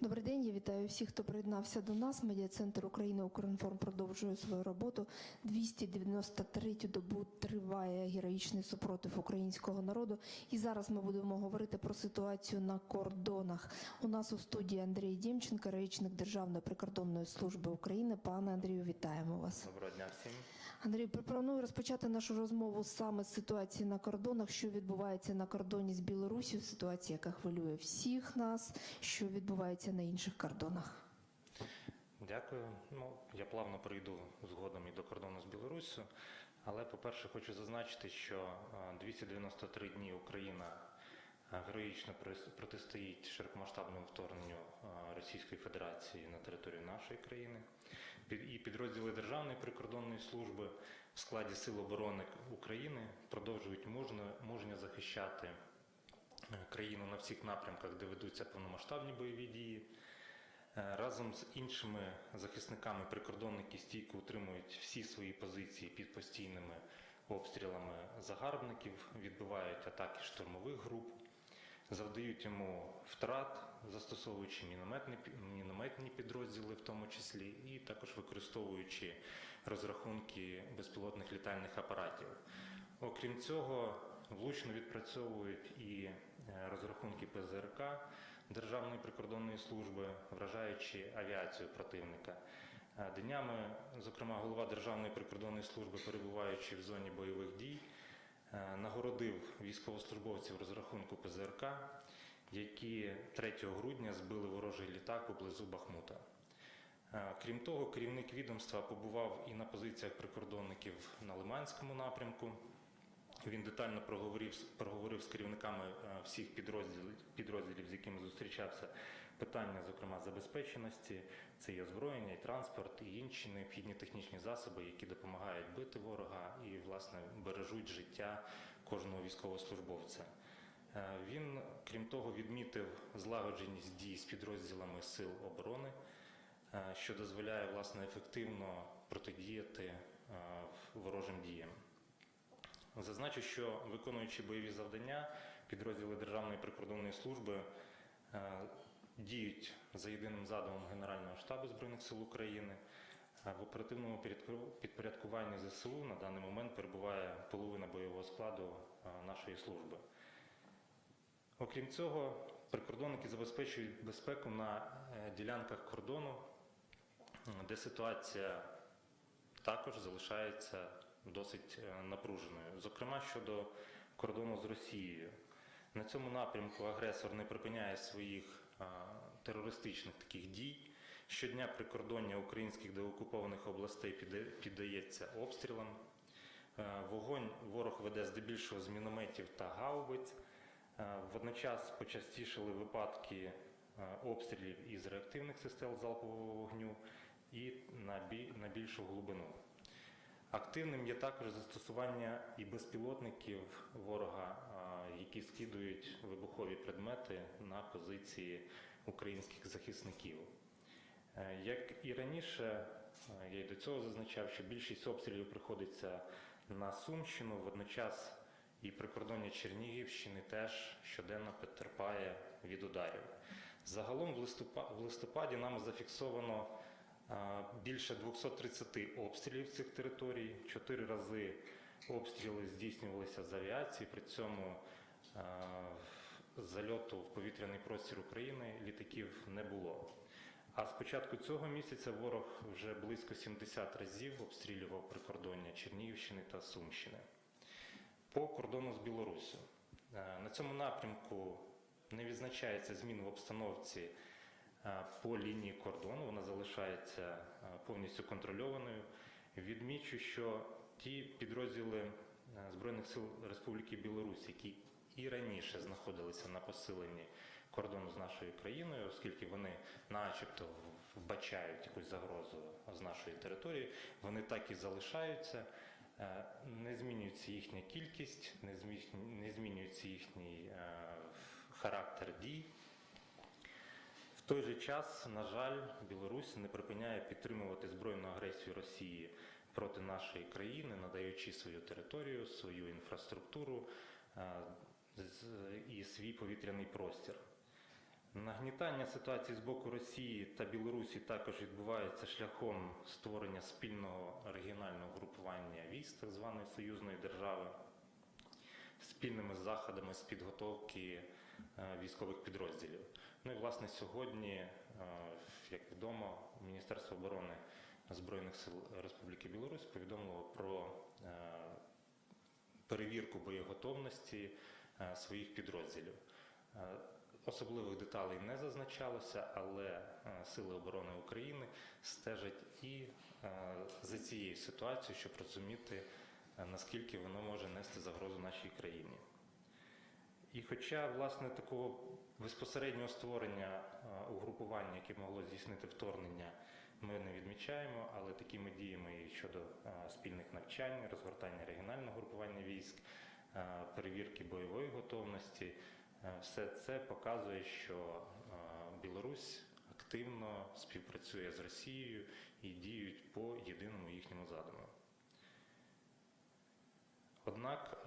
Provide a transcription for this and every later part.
Добрий день, я вітаю всіх, хто приєднався до нас. Медіа-центр України «Укрінформ» продовжує свою роботу. 293-ю добу триває героїчний супротив українського народу. І зараз ми будемо говорити про ситуацію на кордонах. У нас у студії Андрій Дємченко, речник Державної прикордонної служби України. Пане Андрію, вітаємо вас. Доброго дня всім. Андрій, пропоную розпочати нашу розмову саме з ситуації на кордонах, що відбувається на кордоні з Білорусі, ситуація, яка хвилює всіх нас, що відбувається на інших кордонах. Дякую. Ну, я плавно прийду згодом і до кордону з Білоруссю. Але, по-перше, хочу зазначити, що е, 293 дні Україна е, героїчно протистоїть широкомасштабному вторгненню Російської Федерації на територію нашої країни. І підрозділи Державної прикордонної служби в складі Сил оборони України продовжують мужньо захищати е, країну на всіх напрямках, де ведуться повномасштабні бойові дії. Е, Разом з іншими захисниками прикордонники стійко утримують всі свої позиції під постійними обстрілами загарбників, відбивають атаки штурмових груп, завдають йому втрат, застосовуючи мінометні, мінометні підрозділи, в тому числі, і також використовуючи розрахунки безпілотних літальних апаратів. Окрім цього, влучно відпрацьовують і е, розрахунки ПЗРК Державної прикордонної служби, вражаючи авіацію противника. Е, Днями, зокрема, голова Державної прикордонної служби, перебуваючи в зоні бойових дій, нагородив військовослужбовців розрахунку ПЗРК, які 3 грудня збили ворожий літак поблизу Бахмута. Е, Крім того, керівник відомства побував і на позиціях прикордонників на Лиманському напрямку. Він детально проговорив, проговорив з керівниками е, всіх підрозділів, підрозділів, з якими зустрічався, питання, зокрема, забезпеченості, це і озброєння, і транспорт, і інші необхідні технічні засоби, які допомагають бити ворога і, власне, бережуть життя кожного військовослужбовця. Е, Він, крім того, відмітив злагодженість дій з підрозділами сил оборони, е, що дозволяє власне ефективно протидіяти е, ворожим діям. Зазначу, що виконуючи бойові завдання, підрозділи Державної прикордонної служби діють за єдиним задумом Генерального штабу Збройних сил України. Е, В оперативному підпорядкуванні ЗСУ на даний момент перебуває половина бойового складу е, нашої служби. Окрім цього, прикордонники забезпечують безпеку на е, ділянках кордону, де ситуація також залишається досить напруженою. Зокрема, щодо кордону з Росією. На цьому напрямку агресор не припиняє своїх терористичних таких дій. Щодня прикордоння українських деокупованих областей піддається обстрілам. Е, Вогонь ворог веде здебільшого з мінометів та гаубиць. Е, Водночас почастішили випадки е, обстрілів із реактивних систем залпового вогню і на більшу глибину. Активним є також застосування і безпілотників ворога, які скидують вибухові предмети на позиції українських захисників. Е, Як і раніше, е, я й до цього зазначав, що більшість обстрілів приходиться на Сумщину, водночас і прикордоння Чернігівщини теж щоденно потерпає від ударів. Загалом в листопаді нами зафіксовано більше 230 обстрілів цих територій. Чотири рази обстріли здійснювалися з авіації, при цьому зальоту в повітряний простір України літаків не було. А з початку цього місяця ворог вже близько 70 разів обстрілював прикордоння Чернігівщини та Сумщини. По кордону з Білоруссю. На цьому напрямку не відзначається змін в обстановці по лінії кордону, вона залишається повністю контрольованою. Відмічу, що ті підрозділи Збройних сил Республіки Білорусь, які і раніше знаходилися на посиленні кордону з нашою країною, оскільки вони, начебто, вбачають якусь загрозу з нашої території, вони так і залишаються. Не змінюється їхня кількість, не змі- не змінюється їхній характер дій. Той же час, на жаль, Білорусь не припиняє підтримувати збройну агресію Росії проти нашої країни, надаючи свою територію, свою інфраструктуру е, і свій повітряний простір. Нагнітання ситуації з боку Росії та Білорусі також відбувається шляхом створення спільного регіонального групування військ так званої союзної держави, спільними заходами з підготовки е, військових підрозділів. Ну і власне сьогодні, е, як відомо, Міністерство оборони Збройних сил Республіки Білорусь повідомило про е, перевірку боєготовності е, своїх підрозділів. Особливих деталей не зазначалося, але Сили оборони України стежать і за цією ситуацією, щоб розуміти, наскільки воно може нести загрозу нашій країні. І хоча власне такого безпосереднього створення е, угрупування, яке могло здійснити вторгнення, ми не відмічаємо, але такими діями і щодо е, спільних навчань, розгортання регіонального групування військ, е, перевірки бойової готовності, все це показує, що Білорусь активно співпрацює з Росією і діють по єдиному їхньому задуму. Однак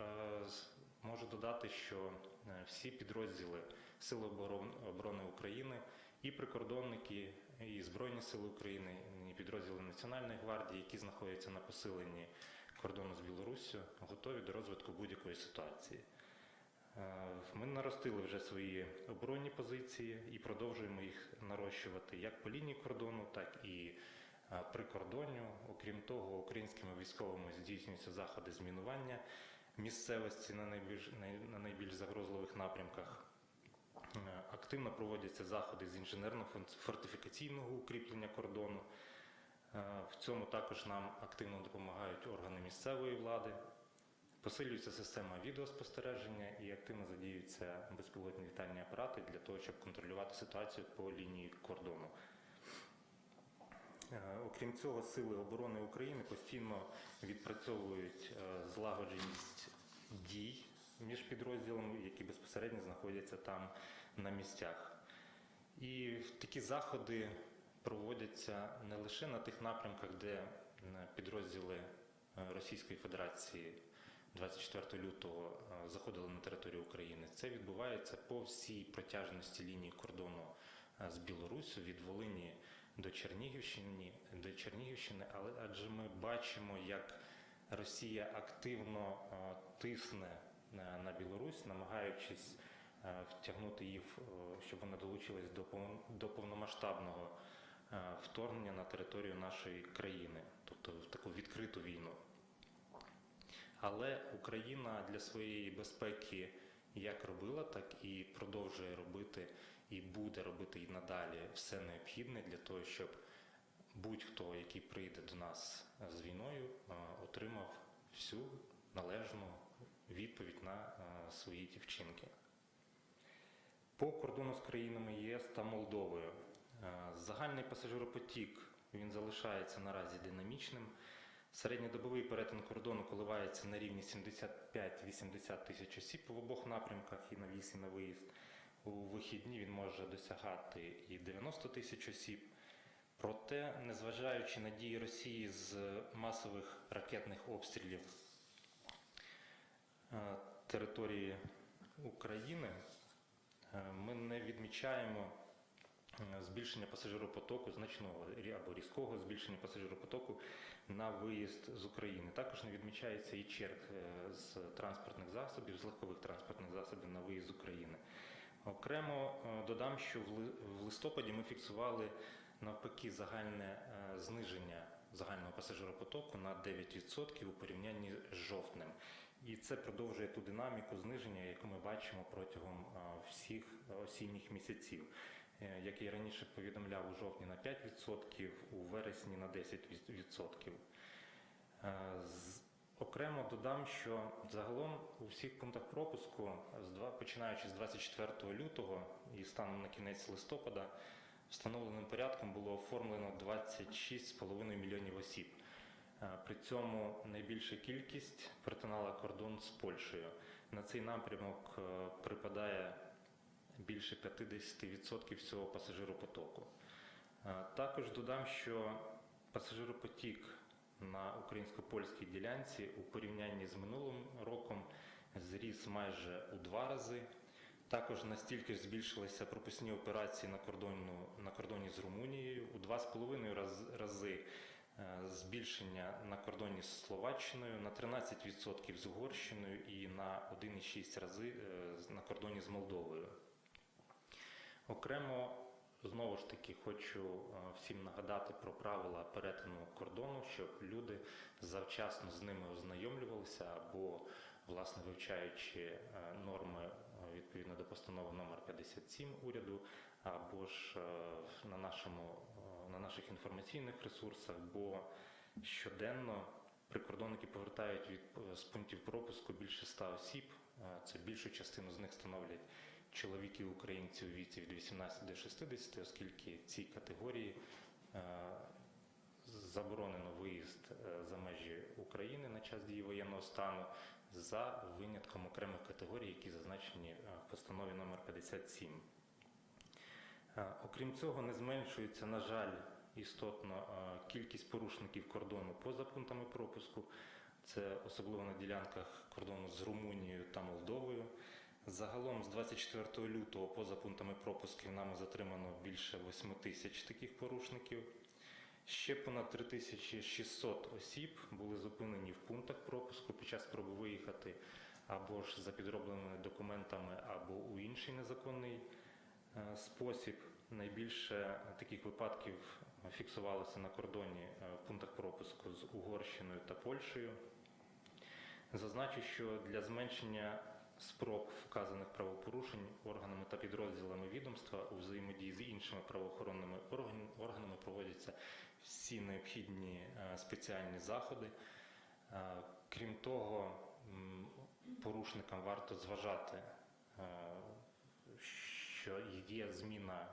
можу додати, що е, всі підрозділи Сил оборон- оборони України і прикордонники, і Збройні Сили України, і підрозділи Національної гвардії, які знаходяться на посиленні кордону з Білоруссю, готові до розвитку будь-якої ситуації. Е, Ми наростили вже свої оборонні позиції і продовжуємо їх нарощувати як по лінії кордону, так і е, при кордоні. Окрім того, українськими військовими здійснюються заходи з мінування місцевості на найбільш, на найбільш загрозливих напрямках. Е, Активно проводяться заходи з інженерно-фортифікаційного укріплення кордону. Е, В цьому також нам активно допомагають органи місцевої влади. Посилюється система відеоспостереження і активно задіюються безпілотні літальні апарати для того, щоб контролювати ситуацію по лінії кордону. Е, Окрім цього, Сили оборони України постійно відпрацьовують злагодженість дій між підрозділами, які безпосередньо знаходяться там на місцях. І такі заходи проводяться не лише на тих напрямках, де е, підрозділи е, Російської Федерації 24 лютого е, заходили на територію України. Це відбувається по всій протяжності лінії кордону з Білоруссю від Волині до Чернігівщини, до Чернігівщини, але адже ми бачимо, як Росія активно е, тисне на, на Білорусь, намагаючись е, втягнути її, е, щоб вона долучилась до, повномасштабного е, вторгнення на територію нашої країни, тобто в таку відкриту війну. Але Україна для своєї безпеки як робила, так і продовжує робити і буде робити і надалі все необхідне для того, щоб будь-хто, який прийде до нас з війною, е, отримав всю належну відповідь на е, свої ті вчинки. По кордону з країнами єС та Молдовою е, загальний пасажиропотік він залишається наразі динамічним. Середньодобовий перетин кордону коливається на рівні 75-80 тисяч осіб в обох напрямках і на в'їзд, і на виїзд. У вихідні він може досягати і 90 тисяч осіб. Проте, незважаючи на дії Росії з масових ракетних обстрілів е, території України, е, ми не відмічаємо е, збільшення пасажиропотоку, значного або різкого збільшення пасажиропотоку на виїзд з України. Також не відмічається і черг з транспортних засобів, з легкових транспортних засобів на виїзд з України. Окремо додам, що в листопаді ми фіксували навпаки загальне е, зниження загального пасажиропотоку на 9% у порівнянні з жовтнем. І це продовжує ту динаміку зниження, яку ми бачимо протягом е, всіх осінніх місяців. Е, Як я раніше повідомляв, у жовтні на 5%, у вересні на 10%. Е, з- Окремо додам, що загалом у всіх пунктах пропуску, починаючи з 24 лютого і станом на кінець листопада, встановленим порядком було оформлено 26,5 мільйонів осіб. Е, При цьому найбільша кількість перетинала кордон з Польщею. На цей напрямок е, припадає більше 50% всього пасажиропотоку. Е, Також додам, що пасажиропотік на українсько-польській ділянці у порівнянні з минулим роком зріс майже у два рази. Також настільки ж збільшилися пропускні операції на, кордону, на кордоні з Румунією у 2,5 раз, рази е, збільшення на кордоні з Словаччиною, на 13% з Угорщиною і на 1,6 рази е, на кордоні з Молдовою. Окремо, знову ж таки, хочу е, всім нагадати про правила перетину кордону, щоб люди завчасно з ними ознайомлювалися або, власне, вивчаючи норми відповідно до постанови номер 57 уряду, або ж е, на, нашому, е, на наших інформаційних ресурсах, бо щоденно прикордонники повертають від, е, з пунктів пропуску більше 100 осіб. Це більшу частину з них становлять чоловіки українці у віці від 18 до 60, оскільки цій категорії заборонено виїзд за межі України на час дії воєнного стану за винятком окремих категорій, які зазначені е, в постанові номер 57. Е, Окрім цього, не зменшується, на жаль, істотно е, кількість порушників кордону поза пунктами пропуску. Це особливо на ділянках кордону з Румунією та Молдовою. Загалом з 24 лютого поза пунктами пропусків нами затримано більше 8 тисяч таких порушників. Ще понад 3600 осіб були зупинені в пунктах пропуску під час спроби виїхати або ж за підробленими документами, або у інший незаконний е, спосіб. Найбільше таких випадків фіксувалося на кордоні е, в пунктах пропуску з Угорщиною та Польщею. Зазначу, що для зменшення спроб вказаних правопорушень органами та підрозділами відомства у взаємодії з іншими правоохоронними орган- органами проводяться всі необхідні е, спеціальні заходи. Е, Крім того, порушникам варто зважати, е, що є зміна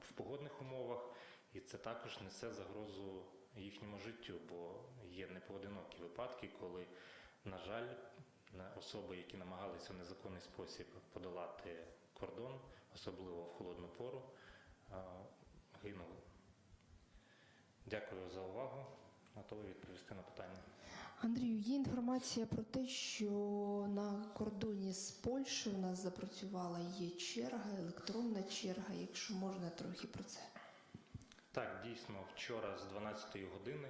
в погодних умовах, і це також несе загрозу їхньому життю, бо є непоодинокі випадки, коли, на жаль, особи, які намагалися в незаконний спосіб подолати кордон, особливо в холодну пору, гинули. Дякую за увагу. Готовий відповісти на питання. Андрію, є інформація про те, що на кордоні з Польщею у нас запрацювала є черга, електронна черга, якщо можна трохи про це. Так, дійсно, вчора з 12 години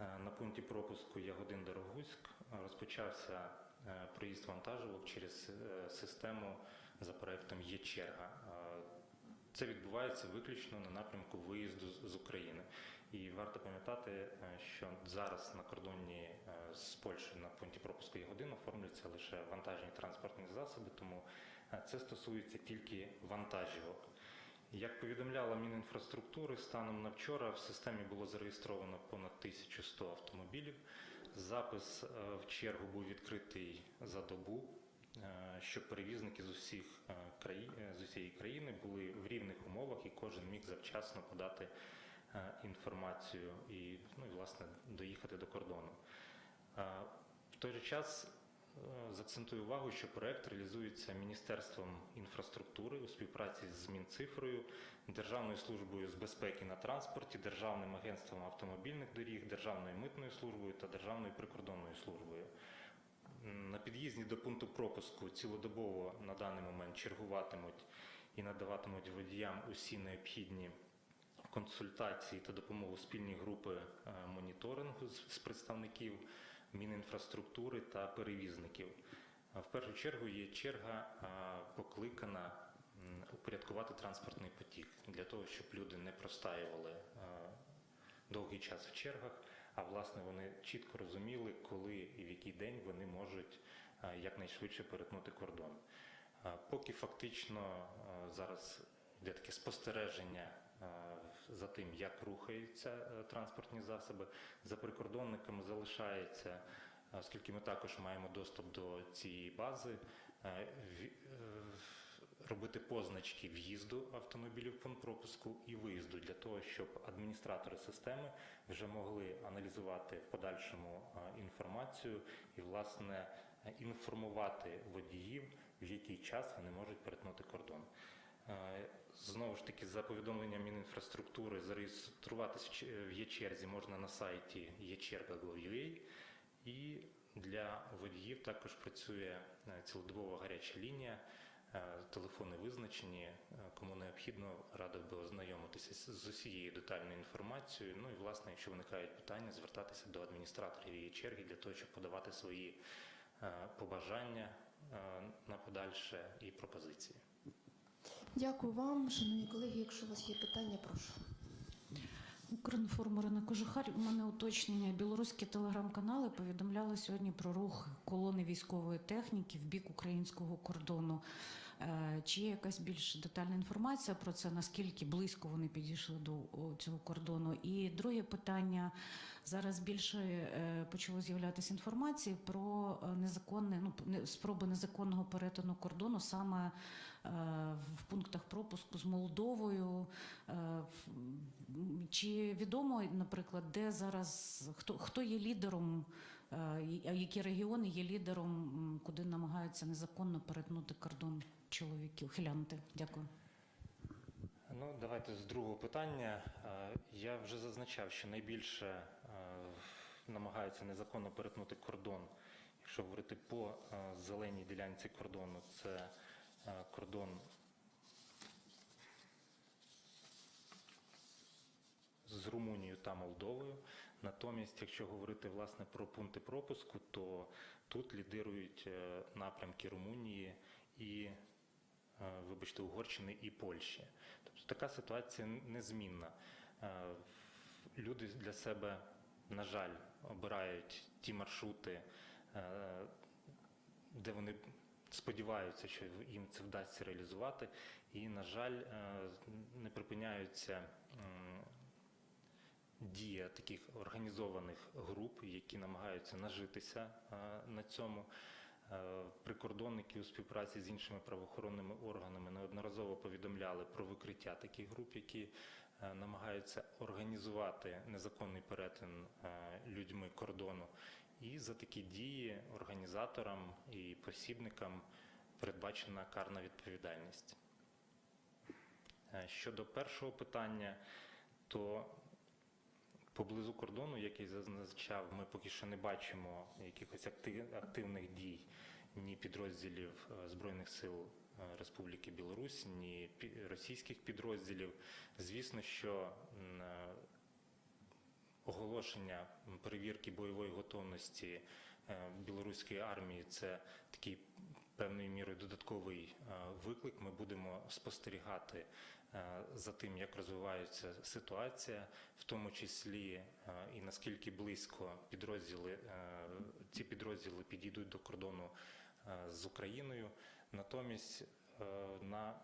е, на пункті пропуску Ягодин Дорогуськ розпочався е, проїзд вантажівок через е, систему за проектом Є черга. Це відбувається виключно на напрямку виїзду з України. І варто пам'ятати, е, що зараз на кордоні е, з Польщею на пункті пропуску Ягодин оформлюються лише вантажні транспортні засоби, тому е, це стосується тільки вантажівок. Як повідомляла Мінінфраструктури, станом на вчора в системі було зареєстровано понад 1100 автомобілів. Запис в чергу був відкритий за добу, щоб перевізники з усіх країн з усієї країни були в рівних умовах і кожен міг завчасно подати інформацію і, ну, і власне доїхати до кордону. Е, В той же час Е, Закцентую увагу, що проект реалізується Міністерством інфраструктури у співпраці з Мінцифрою, Державною службою з безпеки на транспорті, Державним агентством автомобільних доріг, Державною митною службою та Державною прикордонною службою. На під'їзді до пункту пропуску цілодобово на даний момент чергуватимуть і надаватимуть водіям усі необхідні консультації та допомогу спільні групи е, моніторингу з представників Мінінфраструктури та перевізників. В першу чергу є черга покликана упорядкувати транспортний потік для того, щоб люди не простаювали довгий час в чергах, а власне вони чітко розуміли, коли і в який день вони можуть якнайшвидше перетнути кордон. Поки фактично зараз йде таке спостереження за тим, як рухаються е, транспортні засоби, за прикордонниками залишається, оскільки ми також маємо доступ до цієї бази, е, е, робити позначки в'їзду автомобілів пункт пропуску і виїзду для того, щоб адміністратори системи вже могли аналізувати в подальшому е, інформацію і, власне, е, інформувати водіїв, в який час вони можуть перетнути кордон. Знову ж таки, за повідомленням Мінінфраструктури, зареєструватись в ч- можна на сайті єчерга.gov.ua і для водіїв також працює е, цілодобова гаряча лінія Е, Телефони визначені. Е, Кому необхідно, радив би ознайомитися з- усією детальною інформацією. Ну і власне, якщо виникають питання, звертатися до адміністраторів її черги для того, щоб подавати свої побажання на подальше і пропозиції. Дякую вам, шановні колеги. Якщо у вас є питання, прошу. Укрінформ Марина Кожухар. У мене уточнення. Білоруські телеграм-канали повідомляли сьогодні про рух колони військової техніки в бік українського кордону. Е, Чи є якась більш детальна інформація про це? Наскільки близько вони підійшли до цього кордону? І друге питання зараз більше е, почало з'являтися інформації про е, незаконне ну спроби незаконного перетину кордону саме в пунктах пропуску з Молдовою. Чи відомо, наприклад, де зараз хто хто є лідером, які регіони є лідером, куди намагаються незаконно перетнути кордон чоловіків, хилянти? Дякую. Ну, давайте з другого питання. Е, Я вже зазначав, що найбільше е, намагаються незаконно перетнути кордон. Якщо говорити по е, зеленій ділянці кордону, це кордон з Румунією та Молдовою. Натомість, якщо говорити власне про пункти пропуску, то тут лідирують напрямки Румунії і, вибачте, Угорщини і Польщі. Тобто така ситуація незмінна. Е, Люди для себе, на жаль, обирають ті маршрути, е, де вони сподіваються, що їм це вдасться реалізувати, і, на жаль, е, не припиняються дія таких організованих груп, які намагаються нажитися е, на цьому. Е, Прикордонники у співпраці з іншими правоохоронними органами неодноразово повідомляли про викриття таких груп, які е, намагаються організувати незаконний перетин е, людьми кордону. І за такі дії організаторам і посібникам передбачена карна відповідальність. Щодо першого питання, то поблизу кордону, як я зазначав, ми поки що не бачимо якихось акти- активних дій ні підрозділів е, Збройних сил е, Республіки Білорусь, ні російських підрозділів. Звісно, що е, оголошення перевірки бойової готовності білоруської армії це такий певною мірою додатковий е, виклик. Ми будемо спостерігати е, за тим, як розвивається ситуація, в тому числі е, і наскільки близько підрозділи ці підрозділи підійдуть до кордону з Україною. Натомість на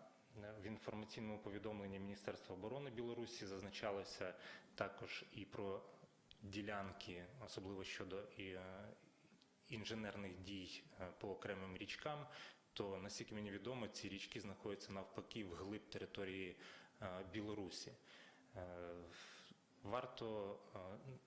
в інформаційному повідомленні Міністерства оборони Білорусі зазначалося також і про ділянки, особливо щодо інженерних дій е, по окремим річкам. То наскільки мені відомо, ці річки знаходяться навпаки вглиб території е, Білорусі. Е, Варто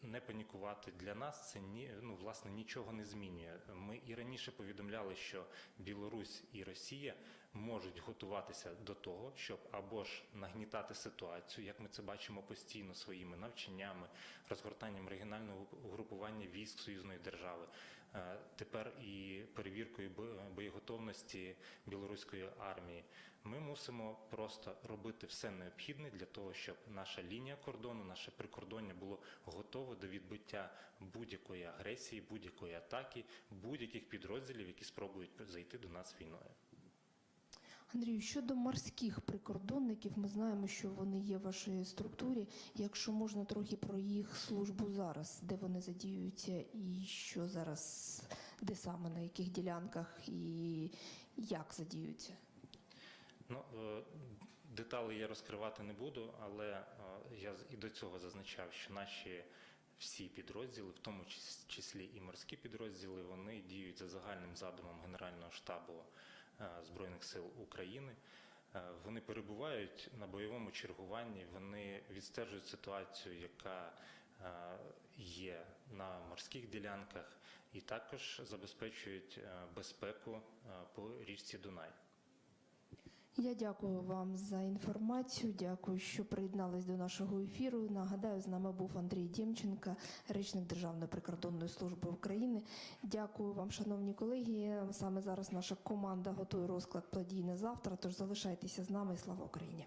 не панікувати для нас. Це ні, ну, власне нічого не змінює. Ми і раніше повідомляли, що Білорусь і Росія можуть готуватися до того, щоб або ж нагнітати ситуацію, як ми це бачимо постійно своїми навчаннями, розгортанням регіонального групування військ союзної держави. Е, Тепер і перевіркою бо- боєготовності білоруської армії. Ми мусимо просто робити все необхідне для того, щоб наша лінія кордону, наше прикордоння було готове до відбиття будь-якої агресії, будь-якої атаки, будь-яких підрозділів, які спробують зайти до нас війною. Андрію, щодо морських прикордонників, ми знаємо, що вони є в вашій структурі. Якщо можна трохи про їх службу зараз, де вони задіюються, і що зараз, де саме на яких ділянках і як задіюються? Ну, е, деталі я розкривати не буду, але е, я і до цього зазначав, що наші всі підрозділи, в тому числі і морські підрозділи, вони діють за загальним задумом Генерального штабу Збройних сил України. Е, Вони перебувають на бойовому чергуванні, вони відстежують ситуацію, яка е, є на морських ділянках, і також забезпечують е, безпеку е, по річці Дунай. Я дякую вам за інформацію. Дякую, що приєднались до нашого ефіру. Нагадаю, з нами був Андрій Дємченка, речник Державної прикордонної служби України. Дякую вам, шановні колеги. Саме зараз наша команда готує розклад подій на завтра. Тож залишайтеся з нами. Слава Україні!